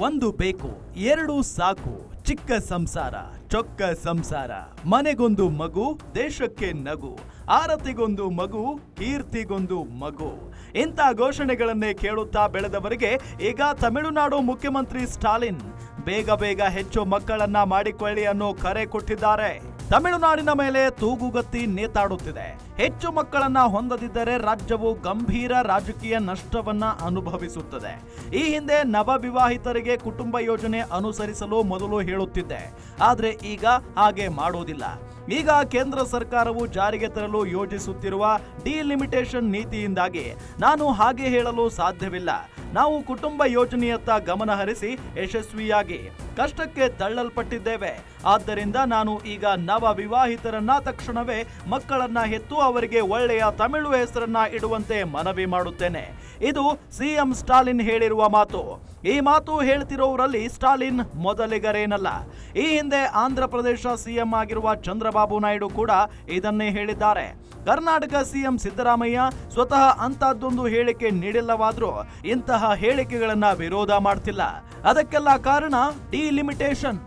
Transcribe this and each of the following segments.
ಒಂದು ಬೇಕು, ಎರಡು ಸಾಕು. ಚಿಕ್ಕ ಸಂಸಾರ, ಚೊಕ್ಕ ಸಂಸಾರ. ಮನೆಗೊಂದು ಮಗು, ದೇಶಕ್ಕೆ ನಗು. ಆರತಿಗೊಂದು ಮಗು, ಕೀರ್ತಿಗೊಂದು ಮಗು. ಇಂಥ ಘೋಷಣೆಗಳನ್ನೇ ಕೇಳುತ್ತಾ ಬೆಳೆದವರಿಗೆ ಈಗ ತಮಿಳುನಾಡು ಮುಖ್ಯಮಂತ್ರಿ ಸ್ಟಾಲಿನ್ ಬೇಗ ಬೇಗ ಹೆಚ್ಚು ಮಕ್ಕಳನ್ನ ಮಾಡಿಕೊಳ್ಳಿ ಅನ್ನೋ ಕರೆ ಕೊಟ್ಟಿದ್ದಾರೆ. ತಮಿಳುನಾಡಿನ ಮೇಲೆ ತೂಗುಗತ್ತಿ ನೇತಾಡುತ್ತಿದೆ. ಹೆಚ್ಚು ಮಕ್ಕಳನ್ನ ಹೊಂದದಿದ್ದರೆ ರಾಜ್ಯವು ಗಂಭೀರ ರಾಜಕೀಯ ನಷ್ಟವನ್ನ ಅನುಭವಿಸುತ್ತದೆ. ಈ ಹಿಂದೆ ನವವಿವಾಹಿತರಿಗೆ ಕುಟುಂಬ ಯೋಜನೆ ಅನುಸರಿಸಲು ಮೊದಲು ಹೇಳುತ್ತಿದ್ದೆ. ಆದ್ರೆ ಈಗ ಹಾಗೆ ಮಾಡೋದಿಲ್ಲ. ಈಗ ಕೇಂದ್ರ ಸರ್ಕಾರವು ಜಾರಿಗೆ ತರಲು ಯೋಜಿಸುತ್ತಿರುವ ಡಿಲಿಮಿಟೇಷನ್ ನೀತಿಯಿಂದಾಗಿ ನಾನು ಹಾಗೆ ಹೇಳಲು ಸಾಧ್ಯವಿಲ್ಲ. ನಾವು ಕುಟುಂಬ ಯೋಜನೆಯತ್ತ ಗಮನ ಹರಿಸಿ ಯಶಸ್ವಿಯಾಗಿ ಕಷ್ಟಕ್ಕೆ ತಳ್ಳಲ್ಪಟ್ಟಿದ್ದೇವೆ. ಆದ್ದರಿಂದ ನಾನು ಈಗ ನವ ವಿವಾಹಿತರನ್ನ ತಕ್ಷಣವೇ ಮಕ್ಕಳನ್ನ ಹೆತ್ತು ಅವರಿಗೆ ಒಳ್ಳೆಯ ತಮಿಳು ಹೆಸರನ್ನ ಇಡುವಂತೆ ಮನವಿ ಮಾಡುತ್ತೇನೆ. ಇದು ಸಿಎಂ ಸ್ಟಾಲಿನ್ ಹೇಳಿರುವ ಮಾತು. ಈ ಮಾತು ಹೇಳ್ತಿರೋರಲ್ಲಿ ಸ್ಟಾಲಿನ್ ಮೊದಲಿಗರೇನಲ್ಲ. ಈ ಹಿಂದೆ ಆಂಧ್ರ ಪ್ರದೇಶ ಸಿಎಂ ಆಗಿರುವ ಚಂದ್ರಬಾಬು ನಾಯ್ಡು ಕೂಡ ಇದನ್ನೇ ಹೇಳಿದ್ದಾರೆ. ಕರ್ನಾಟಕ ಸಿಎಂ ಸಿದ್ದರಾಮಯ್ಯ ಸ್ವತಃ ಅಂತಹದ್ದೊಂದು ಹೇಳಿಕೆ ನೀಡಿಲ್ಲವಾದರೂ ಇಂತಹ ಹೇಳಿಕೆಗಳನ್ನ ವಿರೋಧ ಮಾಡ್ತಿಲ್ಲ. ಅದಕ್ಕೆಲ್ಲ ಕಾರಣ ಡಿಲಿಮಿಟೇಷನ್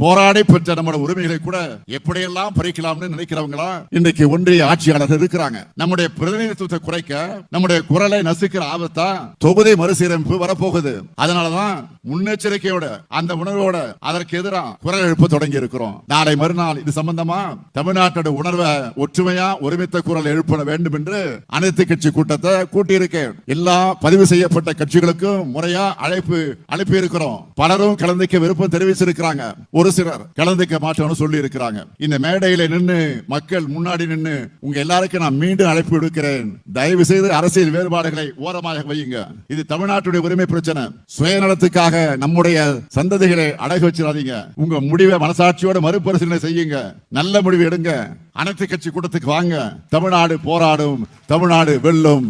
போராடி பெற்ற நம்முடைய உரிமைகளை கூட எப்படியெல்லாம் பறிக்கலாம்னு நினைக்கிறவங்களா இன்னைக்கு ஒன்றிய ஆட்சியாளர் இருக்கிறாங்க. நம்முடைய பிரதிநிதித்துவத்தை குறைக்க நம்முடைய குரலை நசுக்கிற ஆபத்தா தொகுதி மறுசீரமைப்பு வரப்போகுது. அதனாலதான் முன்னெச்சரிக்கையோட அந்த உணர்வோட அதற்கு எதிராக குரல் எழுப்ப தொடங்கி இருக்கிறோம். நாளை மறுநாள் இது சம்பந்தமா தமிழ்நாட்டோட உணர்வை ஒற்றுமையா ஒருமித்த குரல் எழுப்ப வேண்டும் என்று அனைத்து கட்சி கூட்டத்தை கூட்டியிருக்கேன். எல்லா பதிவு செய்யப்பட்ட கட்சிகளுக்கும் முறையா அழைப்பு அனுப்பி இருக்கிறோம் பலரும் கலந்துக்க விருப்பம் தெரிவிச்சிருக்கிறாங்க. ஒரு சிலர் கலந்துக்க மாட்டோம்னு சொல்லி இருக்கிறாங்க இந்த மேடையில நின்னு மக்கள் முன்னாடி நின்னு உங்க எல்லாருக்கும் நான் மீண்டும் அழைப்பு விடுக்கிறேன் தயவு செய்து அரசியல் வேறுபாடுகளை ஓரமாக வையுங்க இது தமிழ்நாட்டுடைய உரிமை பிரச்சனை சுயநலத்துக்காக நம்முடைய சந்ததிகளை அடகு வச்சிடாதீங்க உங்க முடிவை மனசாட்சியோட மறுபரிசீலனை செய்யுங்க நல்ல முடிவு எடுங்க அனைத்து கட்சி கூட்டத்துக்கு வாங்க தமிழ்நாடு போராடும் தமிழ்நாடு வெல்லும்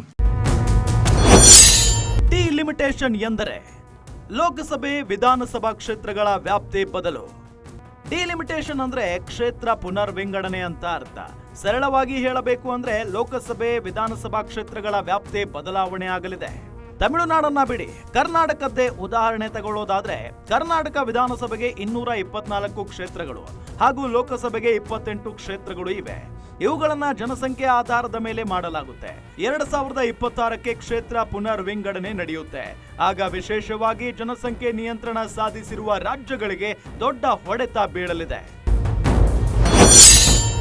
ಡಿಲಿಮಿಟೇಷನ್ ಎಂದರೆ ಲೋಕಸಭೆ ವಿಧಾನಸಭಾ ಕ್ಷೇತ್ರಗಳ ವ್ಯಾಪ್ತಿ ಬದಲು ಡಿಲಿಮಿಟೇಷನ್ ಅಂದ್ರೆ ಕ್ಷೇತ್ರ ಪುನರ್ವಿಂಗಡಣೆ ಅಂತ ಅರ್ಥ. ಸರಳವಾಗಿ ಹೇಳಬೇಕು ಅಂದ್ರೆ ಲೋಕಸಭೆ, ವಿಧಾನಸಭಾ ಕ್ಷೇತ್ರಗಳ ವ್ಯಾಪ್ತಿ ಬದಲಾವಣೆ ಆಗಲಿದೆ. ತಮಿಳುನಾಡನ್ನ ಬಿಡಿ. ಕರ್ನಾಟಕದ್ದೇ ಉದಾಹರಣೆ ತಗೊಳ್ಳೋದಾದ್ರೆ, ಕರ್ನಾಟಕ ವಿಧಾನಸಭೆಗೆ ಇನ್ನೂರ ಇಪ್ಪತ್ನಾಲ್ಕು ಕ್ಷೇತ್ರಗಳು ಹಾಗೂ ಲೋಕಸಭೆಗೆ ಇಪ್ಪತ್ತೆಂಟು ಕ್ಷೇತ್ರಗಳು ಇವೆ. ಇವುಗಳನ್ನ ಜನಸಂಖ್ಯೆ ಆಧಾರದ ಮೇಲೆ ಮಾಡಲಾಗುತ್ತೆ. ಎರಡ್ ಸಾವಿರದ ಇಪ್ಪತ್ತಾರಕ್ಕೆ ಕ್ಷೇತ್ರ ಪುನರ್ ವಿಂಗಡಣೆ ನಡೆಯುತ್ತೆ. ಆಗ ವಿಶೇಷವಾಗಿ ಜನಸಂಖ್ಯೆ ನಿಯಂತ್ರಣ ಸಾಧಿಸಿರುವ ರಾಜ್ಯಗಳಿಗೆ ದೊಡ್ಡ ಹೊಡೆತ ಬೀಳಲಿದೆ.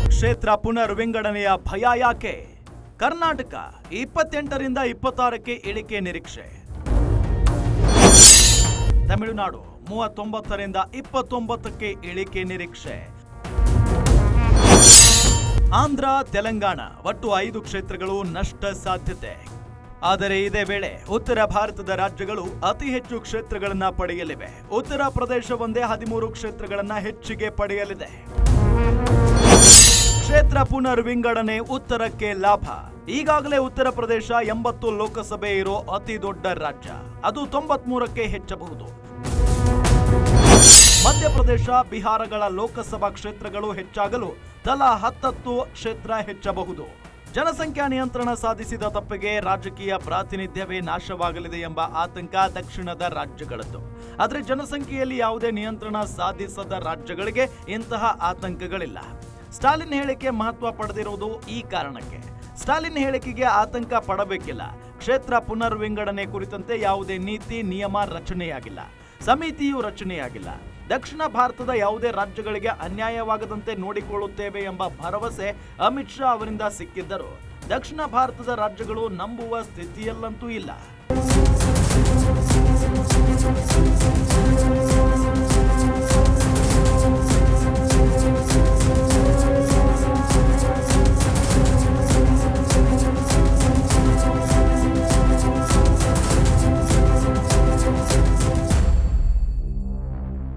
ಕ್ಷೇತ್ರ ಪುನರ್ ವಿಂಗಡಣೆಯ ಭಯ ಯಾಕೆ? ಕರ್ನಾಟಕ ಇಪ್ಪತ್ತೆಂಟರಿಂದ ಇಪ್ಪತ್ತಾರಕ್ಕೆ ಇಳಿಕೆ ನಿರೀಕ್ಷೆ. ತಮಿಳುನಾಡು ಮೂವತ್ತೊಂಬತ್ತರಿಂದ ಇಪ್ಪತ್ತೊಂಬತ್ತಕ್ಕೆ ಇಳಿಕೆ ನಿರೀಕ್ಷೆ. ಆಂಧ್ರ, ತೆಲಂಗಾಣ ಒಟ್ಟು ಐದು ಕ್ಷೇತ್ರಗಳು ನಷ್ಟ ಸಾಧ್ಯತೆ. ಆದರೆ ಇದೇ ವೇಳೆ ಉತ್ತರ ಭಾರತದ ರಾಜ್ಯಗಳು ಅತಿ ಹೆಚ್ಚು ಕ್ಷೇತ್ರಗಳನ್ನ ಪಡೆಯಲಿವೆ. ಉತ್ತರ ಪ್ರದೇಶ ಒಂದೇ ಹದಿಮೂರು ಕ್ಷೇತ್ರಗಳನ್ನ ಹೆಚ್ಚಿಗೆ ಪಡೆಯಲಿದೆ. ಕ್ಷೇತ್ರ ಪುನರ್ ವಿಂಗಡಣೆ ಉತ್ತರಕ್ಕೆ ಲಾಭ. ಈಗಾಗಲೇ ಉತ್ತರ ಪ್ರದೇಶ ಎಂಬತ್ತು ಲೋಕಸಭೆ ಇರೋ ಅತಿ ದೊಡ್ಡ ರಾಜ್ಯ. ಅದು ತೊಂಬತ್ಮೂರಕ್ಕೆ ಹೆಚ್ಚಬಹುದು. ಮಧ್ಯಪ್ರದೇಶ, ಬಿಹಾರಗಳ ಲೋಕಸಭಾ ಕ್ಷೇತ್ರಗಳು ಹೆಚ್ಚಾಗಲು ತಲಾ ಹತ್ತತ್ತು ಕ್ಷೇತ್ರ ಹೆಚ್ಚಬಹುದು. ಜನಸಂಖ್ಯಾ ನಿಯಂತ್ರಣ ಸಾಧಿಸಿದ ತಪ್ಪಿಗೆ ರಾಜಕೀಯ ಪ್ರಾತಿನಿಧ್ಯವೇ ನಾಶವಾಗಲಿದೆ ಎಂಬ ಆತಂಕ ದಕ್ಷಿಣದ ರಾಜ್ಯಗಳದ್ದು. ಆದರೆ ಜನಸಂಖ್ಯೆಯಲ್ಲಿ ಯಾವುದೇ ನಿಯಂತ್ರಣ ಸಾಧಿಸದ ರಾಜ್ಯಗಳಿಗೆ ಇಂತಹ ಆತಂಕಗಳಿಲ್ಲ. ಸ್ಟಾಲಿನ್ ಹೇಳಿಕೆ ಮಹತ್ವ ಪಡೆದಿರುವುದು ಈ ಕಾರಣಕ್ಕೆ. ಸ್ಟಾಲಿನ್ ಹೇಳಿಕೆಗೆ ಆತಂಕ ಪಡಬೇಕಿಲ್ಲ. ಕ್ಷೇತ್ರ ಪುನರ್ ವಿಂಗಡಣೆ ಕುರಿತಂತೆ ಯಾವುದೇ ನೀತಿ, ನಿಯಮ ರಚನೆಯಾಗಿಲ್ಲ. ಸಮಿತಿಯು ರಚನೆಯಾಗಿಲ್ಲ. ದಕ್ಷಿಣ ಭಾರತದ ಯಾವುದೇ ರಾಜ್ಯಗಳಿಗೆ ಅನ್ಯಾಯವಾಗದಂತೆ ನೋಡಿಕೊಳ್ಳುತ್ತೇವೆ ಎಂಬ ಭರವಸೆ ಅಮಿತ್ ಶಾ ಅವರಿಂದ ಸಿಕ್ಕಿದ್ದರು. ದಕ್ಷಿಣ ಭಾರತದ ರಾಜ್ಯಗಳು ನಂಬುವ ಸ್ಥಿತಿಯಲ್ಲಂತೂ ಇಲ್ಲ.